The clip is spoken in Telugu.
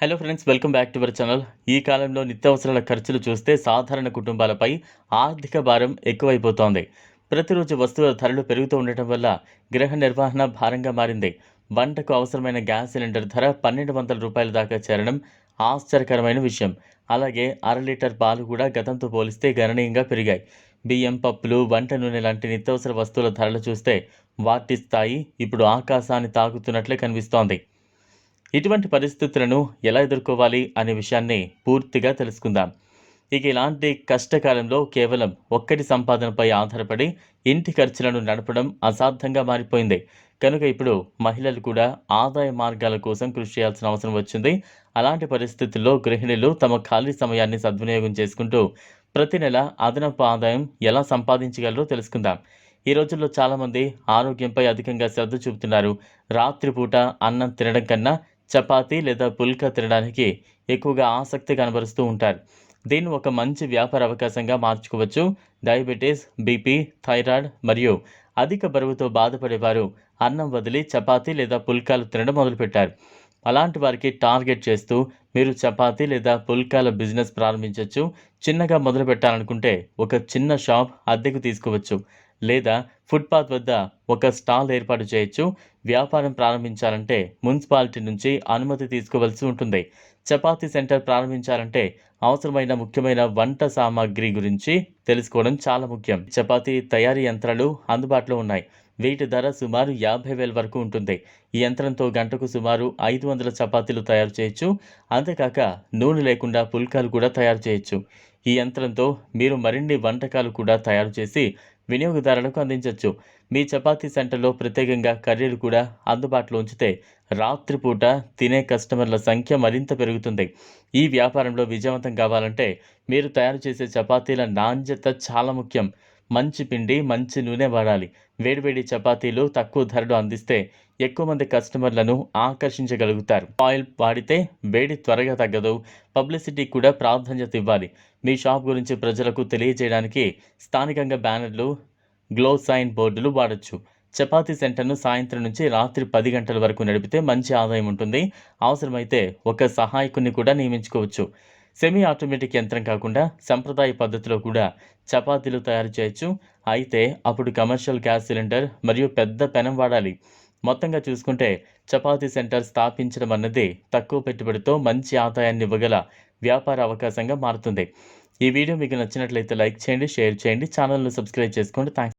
Hello friends welcome back to our channel ఈ కాలంలో నిత్యావసరాల ఖర్చులు చూస్తే సాధారణ కుటుంబాలపై ఆర్థిక భారం ఎక్కువైపోతోంది. ప్రతిరోజు వస్తువుల ధరలు పెరుగుతూ ఉండటం వల్ల గృహ నిర్వహణ భారంగా మారింది. వంటకు అవసరమైన గ్యాస్ సిలిండర్ ధర పన్నెండు వందల రూపాయల దాకా చేరడం ఆశ్చర్యకరమైన విషయం. అలాగే అర లీటర్ పాలు కూడా గతంతో పోలిస్తే గణనీయంగా పెరిగాయి. బియ్యం పప్పులు వంట నూనె లాంటి నిత్యావసర వస్తువుల ధరలు చూస్తే వాటి స్థాయి ఇప్పుడు ఆకాశాన్ని తాకుతున్నట్లే కనిపిస్తోంది. ఇటువంటి పరిస్థితులను ఎలా ఎదుర్కోవాలి అనే విషయాన్ని పూర్తిగా తెలుసుకుందాం. ఇక ఇలాంటి కష్టకాలంలో కేవలం ఒక్కటి సంపాదనపై ఆధారపడి ఇంటి ఖర్చులను నడపడం అసాధ్యంగా మారిపోయింది. కనుక ఇప్పుడు మహిళలు కూడా ఆదాయ మార్గాల కోసం కృషి చేయాల్సిన అవసరం వచ్చింది. అలాంటి పరిస్థితుల్లో గృహిణులు తమ ఖాళీ సమయాన్ని సద్వినియోగం చేసుకుంటూ ప్రతి నెల అదనపు ఆదాయం ఎలా సంపాదించగలరో తెలుసుకుందాం. ఈ రోజుల్లో చాలామంది ఆరోగ్యంపై అధికంగా శ్రద్ధ చూపుతున్నారు. రాత్రిపూట అన్నం తినడం కన్నా చపాతీ లేదా పుల్కా తినడానికి ఎక్కువగా ఆసక్తి కనబరుస్తూ ఉంటారు. దీన్ని ఒక మంచి వ్యాపార అవకాశంగా మార్చుకోవచ్చు. డయాబెటీస్ బీపీ థైరాయిడ్ మరియు అధిక బరువుతో బాధపడేవారు అన్నం వదిలి చపాతీ లేదా పుల్కాలు తినడం మొదలుపెట్టారు. అలాంటి వారికి టార్గెట్ చేస్తూ మీరు చపాతీ లేదా పుల్కాల బిజినెస్ ప్రారంభించవచ్చు చిన్నగా మొదలు పెట్టాలనుకుంటే ఒక చిన్న షాప్ అద్దెకు తీసుకోవచ్చు. లేదా ఫుట్పాత్ వద్ద ఒక స్టాల్ ఏర్పాటు చేయొచ్చు. వ్యాపారం ప్రారంభించాలంటే మున్సిపాలిటీ నుంచి అనుమతి తీసుకోవాల్సి ఉంటుంది. చపాతీ సెంటర్ ప్రారంభించాలంటే అవసరమైన ముఖ్యమైన వంట సామాగ్రి గురించి తెలుసుకోవడం చాలా ముఖ్యం. చపాతీ తయారీ యంత్రాలు అందుబాటులో ఉన్నాయి. వీటి ధర సుమారు యాభై వేల వరకు ఉంటుంది. ఈ యంత్రంతో గంటకు సుమారు ఐదు వందల చపాతీలు తయారు చేయొచ్చు. అంతేకాక నూనె లేకుండా పుల్కాలు కూడా తయారు చేయొచ్చు. ఈ యంత్రంతో మీరు మరిన్ని వంటకాలు కూడా తయారు చేసి వినియోగదారులకు అందించవచ్చు మీ చపాతీ సెంటర్లో ప్రత్యేకంగా కర్రీలు కూడా అందుబాటులో ఉంచితే రాత్రిపూట తినే కస్టమర్ల సంఖ్య మరింత పెరుగుతుంది. ఈ వ్యాపారంలో విజయవంతం కావాలంటే మీరు తయారు చేసే చపాతీల నాణ్యత చాలా ముఖ్యం. మంచి పిండి మంచి నూనె వాడాలి. వేడివేడి చపాతీలు తక్కువ ధరలు అందిస్తే ఎక్కువ మంది కస్టమర్లను ఆకర్షించగలుగుతారు. ఆయిల్ వాడితే వేడి త్వరగా తగ్గదు. పబ్లిసిటీ కూడా ప్రాధాన్యత ఇవ్వాలి. మీ షాప్ గురించి ప్రజలకు తెలియజేయడానికి స్థానికంగా బ్యానర్లు గ్లో సైన్ బోర్డులు వాడచ్చు. చపాతీ సెంటర్ను సాయంత్రం నుంచి రాత్రి పది గంటల వరకు నడిపితే మంచి ఆదాయం ఉంటుంది. అవసరమైతే ఒక సహాయకుని కూడా నియమించుకోవచ్చు. సెమీ ఆటోమేటిక్ యంత్రం కాకుండా సంప్రదాయ పద్ధతిలో కూడా చపాతీలు తయారు చేయొచ్చు. అయితే అప్పుడు కమర్షియల్ గ్యాస్ సిలిండర్ మరియు పెద్ద పెనం వాడాలి. మొత్తంగా చూసుకుంటే చపాతీ సెంటర్ స్థాపించడం అన్నది తక్కువ పెట్టుబడితో మంచి ఆదాయాన్ని ఇవ్వగల వ్యాపార అవకాశంగా మారుతుంది. ఈ వీడియో మీకు నచ్చినట్లయితే లైక్ చేయండి షేర్ చేయండి ఛానల్ను సబ్స్క్రైబ్ చేసుకోండి. థ్యాంక్స్